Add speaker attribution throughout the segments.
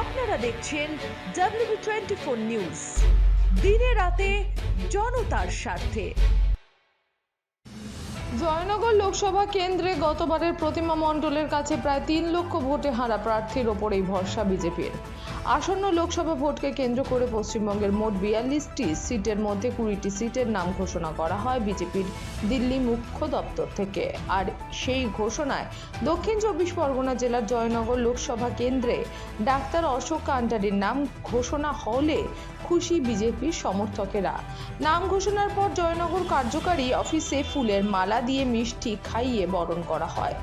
Speaker 1: আপনারা দেখছেন W twenty four news দিনে রাতে জনতার স্বার্থে।
Speaker 2: জয়নগর লোকসভা কেন্দ্রে গতবারের প্রতিমা মণ্ডলের কাছে প্রায় তিন লক্ষ ভোটে হারা প্রার্থীর ওপরেই ভরসা বিজেপির। আসন্ন লোকসভা ভোটকে কেন্দ্র করে পশ্চিমবঙ্গের মোট বিয়াল্লিশটি সিটের মধ্যে কুড়িটি সিটের নাম ঘোষণা করা হয় বিজেপির দিল্লি মুখ্য দপ্তর থেকে। আর সেই ঘোষণায় দক্ষিণ চব্বিশ পরগনা জেলার জয়নগর লোকসভা কেন্দ্রে ডাক্তার অশোক কান্টারির নাম ঘোষণা হলে খুশি বিজেপির সমর্থকেরা। নাম ঘোষণার পর জয়নগর কার্যকারী অফিসে ফুলের মালা দিয়ে মিষ্টি খাইয়ে বরণ করা হয়।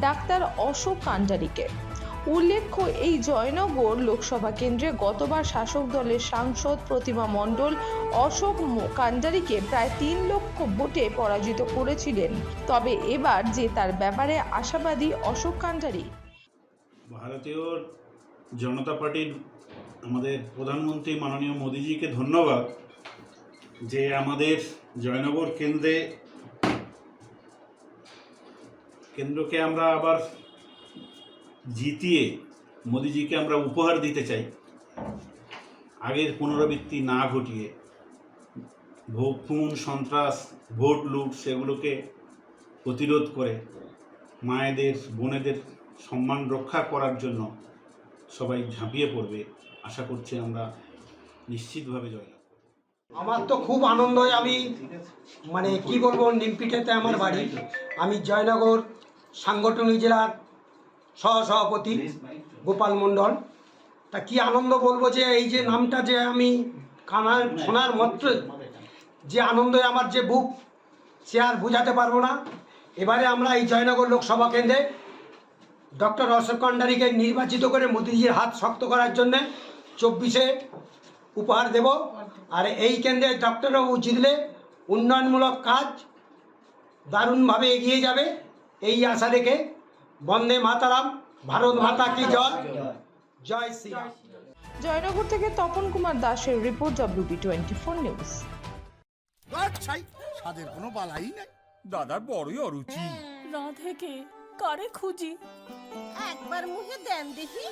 Speaker 2: ডাক্তার অশোক কান্ডারিকে। উল্লেখ্য, এই জয়নগর লোকসভা কেন্দ্রে গতবার শাসক দলের সাংসদ প্রতিমা মণ্ডল অশোক কান্ডারিকে প্রায় তিন লক্ষ ভোটে পরাজিত করেছিলেন। তবে এবার যে তার ব্যাপারে আশাবাদী অশোক কান্ডারি।
Speaker 3: ভারতীয় জনতা পার্টির আমাদের প্রধানমন্ত্রী মাননীয় মোদিজিকে ধন্যবাদ যে আমাদের জয়নগর কেন্দ্রে কেন্দ্রকে আমরা আবার জিতিয়ে মোদিজিকে আমরা উপহার দিতে চাই। আগের পুনরাবৃত্তি না ঘটিয়ে খুন, সন্ত্রাস, ভোট লুট সেগুলোকে প্রতিরোধ করে মায়েদের, বোনেদের সম্মান রক্ষা করার জন্য সবাই ঝাঁপিয়ে পড়বে, আশা করছি আমরা নিশ্চিতভাবে জয়লাভ
Speaker 4: আমার তো খুব আনন্দ হয়, আমি মানে কি বলব, নিমপিঠেতে আমার বাড়ি। আমি জয়নগর সাংগঠনিক জেলার সহসভাপতি গোপাল মণ্ডল। তা কি আনন্দ বলব যে এই যে নামটা যে আমি কানার শোনার মাত্র যে আনন্দে, আমার যে বুক, সে আর বোঝাতে পারব না। এবারে আমরা এই জয়নগর লোকসভা কেন্দ্রে ডক্টর অশোক কন্ডারিকে নির্বাচিত করে মোদিজির হাত শক্ত করার জন্যে চব্বিশে উপহার দেব। আর এই কেন্দ্রে ডক্টরবাবু জিতলে উন্নয়নমূলক কাজ দারুণভাবে এগিয়ে যাবে। এই আশা রেখে বন্দে মাতারাম ভারত মাতা কি জয়? জয় শ্রী
Speaker 2: জয়নগর থেকে তপন কুমার দাসের report WB twenty four news
Speaker 5: ছাই স্বাদের কোনো বালাই নাই।
Speaker 6: দাদার বড়ই অরুচি।
Speaker 7: রাধেকে কারে খুঁজি।
Speaker 8: একবার মুখে দেন দেখি।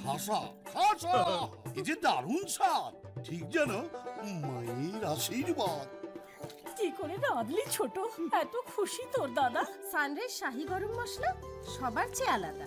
Speaker 5: খাসা খাসা এই যে দারুণ স্বাদ। ঠিক যেন মায়ের আশীর্বাদ।
Speaker 7: কি করে রাঁধলি ছোট? এত খুশি তোর দাদা।
Speaker 8: সানরাইজ শাহি গরম মশলা সবার চেয়ে আলাদা।